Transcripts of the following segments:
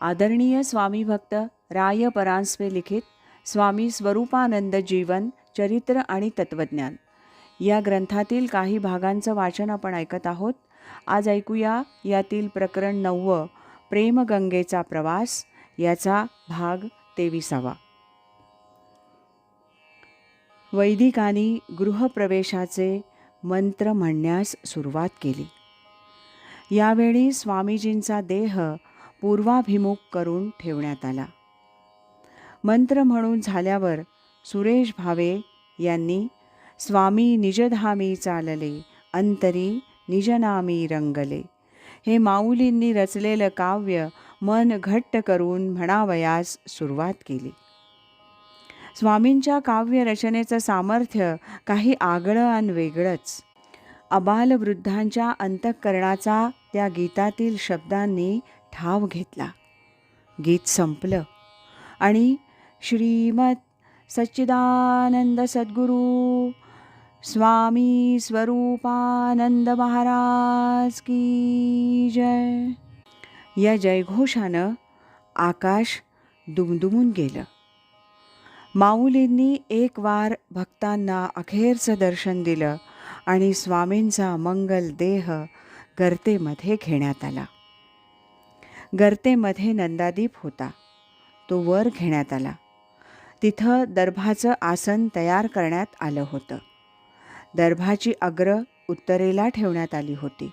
आदरणीय स्वामी भक्त राय परांजपे लिखित स्वामी स्वरूपानंद जीवन चरित्र आणि तत्वज्ञान. या ग्रंथातील काही भागांचं वाचन आपण ऐकत आहोत. आज ऐकूया यातील प्रकरण नववं प्रेमगंगेचा प्रवास याचा भाग तेविसावा. वैदिकांनी गृहप्रवेशाचे मंत्र म्हणण्यास सुरुवात केली. यावेळी स्वामीजींचा देह पूर्वाभिमुख करून ठेवण्यात आला. मंत्र म्हणून झाल्यावर सुरेश भावे यांनी स्वामी निजधामी चालले अंतरी निजनामी रंगले. हे माऊलींनी रचलेलं काव्य मन घट्ट करून म्हणावयास सुरुवात केली. स्वामींच्या काव्यरचनेचं सामर्थ्य काही आगळं आणि वेगळंच. अबालवृद्धांच्या अंतःकरणाचा त्या गीतातील शब्दांनी ठाव घेतला. गीत संपलं आणि श्रीमत सच्चिदानंद सद्गुरू स्वामी स्वरूपानंद महाराज की जय. या जयघोषानं आकाश दुमदुमून गेलं. माऊलींनी एक वार भक्तांना अखेरचं दर्शन दिलं आणि स्वामींचा मंगल देह गर्तेमध्ये घेण्यात आला. गर्तेमध्ये नंदादीप होता. तो वर घेण्यात आला. तिथं दर्भाचं आसन तयार करण्यात आलं होतं. दर्भाची अग्र उत्तरेला ठेवण्यात आली होती.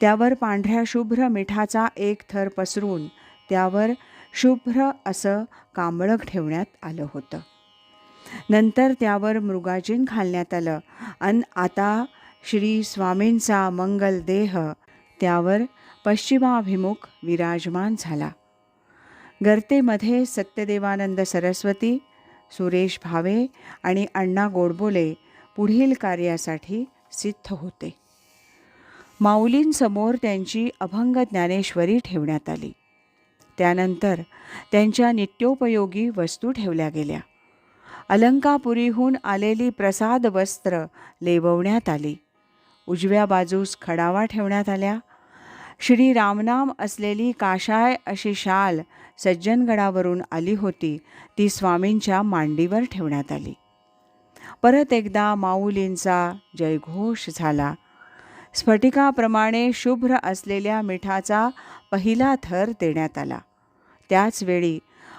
त्यावर पांढऱ्या शुभ्र मिठाचा एक थर पसरून त्यावर शुभ्र असं कांबळक ठेवण्यात आलं होतं. नंतर त्यावर मृगाजीन घालण्यात आलं. आणि आता श्री स्वामींचा मंगल देह त्यावर पश्चिमाभिमुख विराजमान झाला. गर्तेमध्ये सत्यदेवानंद सरस्वती सुरेश भावे आणि अण्णा गोडबोले पुढील कार्यासाठी सिद्ध होते. माऊलींसमोर त्यांची अभंग ज्ञानेश्वरी ठेवण्यात आली. त्यानंतर त्यांच्या नित्योपयोगी वस्तू ठेवल्या गेल्या. अलंकापुरीहून आलेली प्रसाद वस्त्र लेवण्यात आली. उजव्या बाजूस खडावा ठेवण्यात आल्या. श्री रामनाम असलेली काशाय अशी शाल सज्जनगडावरून आली होती. ती स्वामींच्या मांडीवर ठेवण्यात आली. परत एकदा माऊलींचा जयघोष झाला. स्फटिकाप्रमाणे शुभ्र असलेल्या मिठाचा पहिला थर देण्यात आला. त्याचवेळी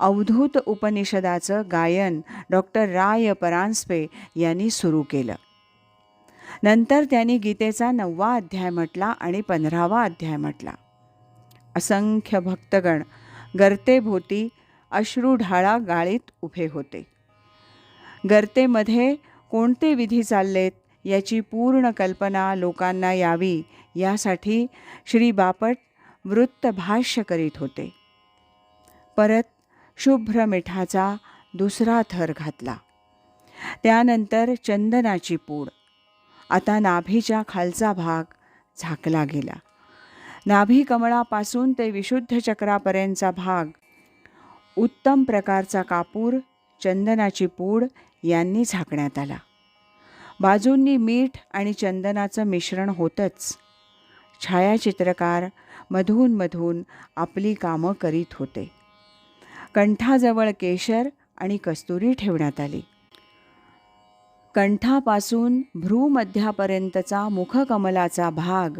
अवधूत उपनिषदाचं गायन डॉक्टर राय परांजपे यांनी सुरू केलं. नंतर त्यांनी गीतेचा नववा अध्याय म्हटला आणि पंधरावा अध्याय म्हटला. असंख्य भक्तगण गर्तेभोवती अश्रूढाळा गाळीत उभे होते. गर्तेमध्ये कोणते विधी चाललेत याची पूर्ण कल्पना लोकांना यावी यासाठी श्री बापट वृत्तभाष्य करीत होते. परत शुभ्र मिठाचा दुसरा थर घातला. त्यानंतर चंदनाची पूड. आता नाभीच्या खालचा भाग झाकला गेला. नाभी कमळापासून ते विशुद्ध चक्रापर्यंतचा भाग उत्तम प्रकारचा कापूर चंदनाची पूड यांनी झाकण्यात आला. बाजूंनी मीठ आणि चंदनाचं मिश्रण होतंच. छायाचित्रकार मधून मधून आपली कामं करीत होते. कंठाजवळ केशर आणि कस्तुरी ठेवण्यात आली. कंठापासून भ्रूमध्यापर्यंतचा मुखकमलाचा भाग.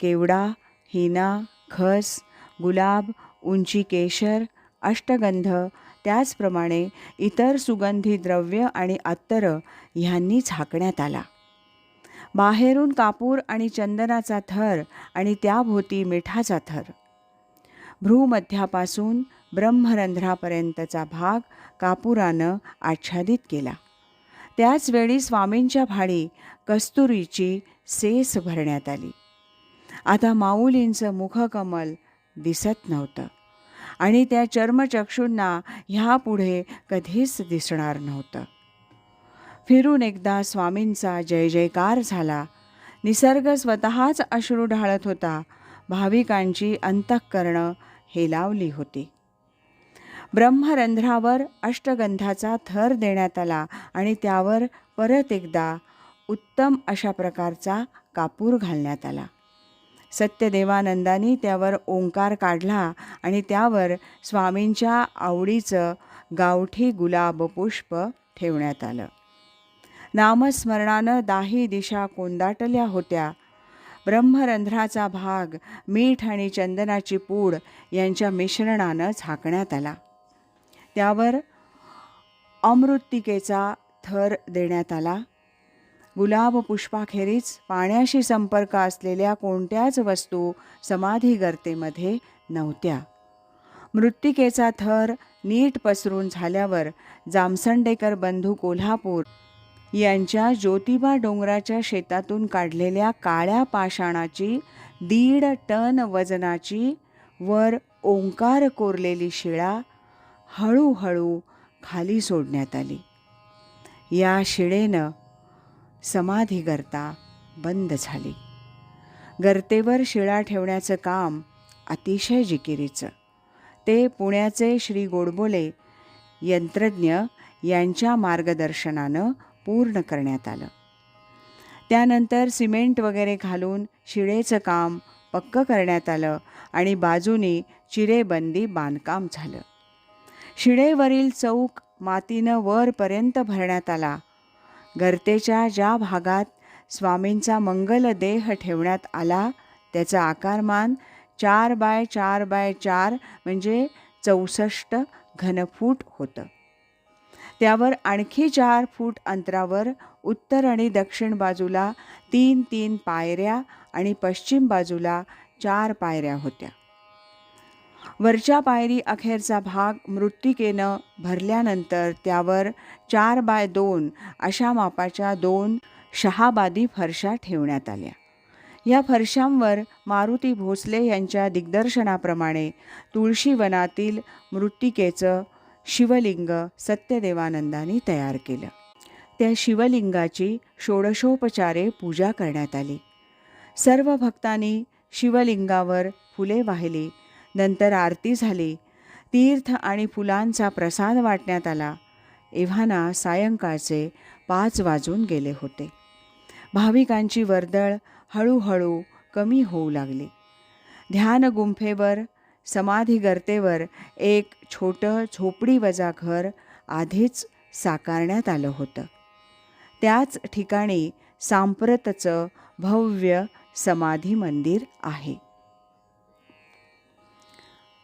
केवडा हिना खस गुलाब उंची केशर अष्टगंध त्याचप्रमाणे इतर सुगंधी द्रव्य आणि अत्तर ह्यांनी झाकण्यात आला. बाहेरून कापूर आणि चंदनाचा थर आणि त्याभोवती मिठाचा थर. भ्रूमध्यापासून ब्रह्मरंध्रापर्यंतचा भाग कापुरानं आच्छादित केला. त्याचवेळी स्वामींच्या भाडी कस्तुरीची सेस भरण्यात आली. आता माऊलींचं मुखकमल दिसत नव्हतं आणि त्या चर्मचक्षूंना ह्यापुढे कधीच दिसणार नव्हतं. फिरून एकदा स्वामींचा जय जयकार झाला. निसर्ग स्वतःच अश्रू ढाळत होता. भाविकांची अंतःकरणं हेलावली होती. ब्रह्मरंध्रावर अष्टगंधाचा थर देण्यात आला आणि त्यावर परत एकदा उत्तम अशा प्रकारचा कापूर घालण्यात आला. सत्यदेवानंदानी त्यावर ओंकार काढला आणि त्यावर स्वामींच्या आवडीचं गावठी गुलाब पुष्प ठेवण्यात आलं. नामस्मरणानं दाही दिशा कोंदाटल्या होत्या. ब्रह्मरंध्राचा भाग मीठ आणि चंदनाची पूड यांच्या मिश्रणानं झाकण्यात आला. त्यावर अमृत्तिकेचा थर देण्यात आला. गुलाब पुष्पाखेरीज पाण्याशी संपर्क असलेल्या कोणत्याच वस्तू समाधी गर्तेमध्ये नव्हत्या. मृत्तिकेचा थर नीट पसरून झाल्यावर जामसंडेकर बंधू कोल्हापूर यांच्या ज्योतिबा डोंगराच्या शेतातून काढलेल्या काळ्या पाषाणाची दीड टन वजनाची वर ओंकार कोरलेली शिळा हळूहळू खाली सोडण्यात आली. या शिळेनं समाधी गर्ता बंद झाली. गर्तेवर शिळा ठेवण्याचं काम अतिशय जिकिरीचं. ते पुण्याचे श्री गोडबोले यंत्रज्ञ यांच्या मार्गदर्शनानं पूर्ण करण्यात आलं. त्यानंतर सिमेंट वगैरे घालून शिळेचं काम पक्क करण्यात आलं आणि बाजूनी चिरेबंदी बांधकाम झालं. शिळेवरील चौक मातीनं वरपर्यंत भरण्यात आला. गर्तेच्या ज्या भागात स्वामींचा मंगल देह ठेवण्यात आला त्याचा आकारमान चार बाय चार बाय चार म्हणजे चौसष्ट घनफूट होतं. त्यावर आणखी चार फूट अंतरावर उत्तर आणि दक्षिण बाजूला तीन तीन पायऱ्या आणि पश्चिम बाजूला चार पायऱ्या होत्या. वरच्या पायरी अखेरचा भाग मृत्तिकेनं भरल्यानंतर त्यावर चार बाय दोन अशा मापाच्या दोन शहाबादी फरशा ठेवण्यात आल्या. या फरशांवर मारुती भोसले यांच्या दिग्दर्शनाप्रमाणे तुळशीवनातील मृत्तिकेचं शिवलिंग सत्यदेवानंदांनी तयार केलं. त्या शिवलिंगाची षोडशोपचारे पूजा करण्यात आली. सर्व भक्तांनी शिवलिंगावर फुले वाहिली. नंतर आरती झाली. तीर्थ आणि फुलांचा प्रसाद वाटण्यात आला. एव्हाना सायंकाळचे पाच वाजून गेले होते. भाविकांची वर्दळ हळूहळू कमी होऊ लागली. ध्यान गुंफेवर समाधी गर्तेवर एक छोटं झोपडीवजा घर आधीच साकारण्यात आलं होतं. त्याच ठिकाणी सांप्रतचं भव्य समाधी मंदिर आहे.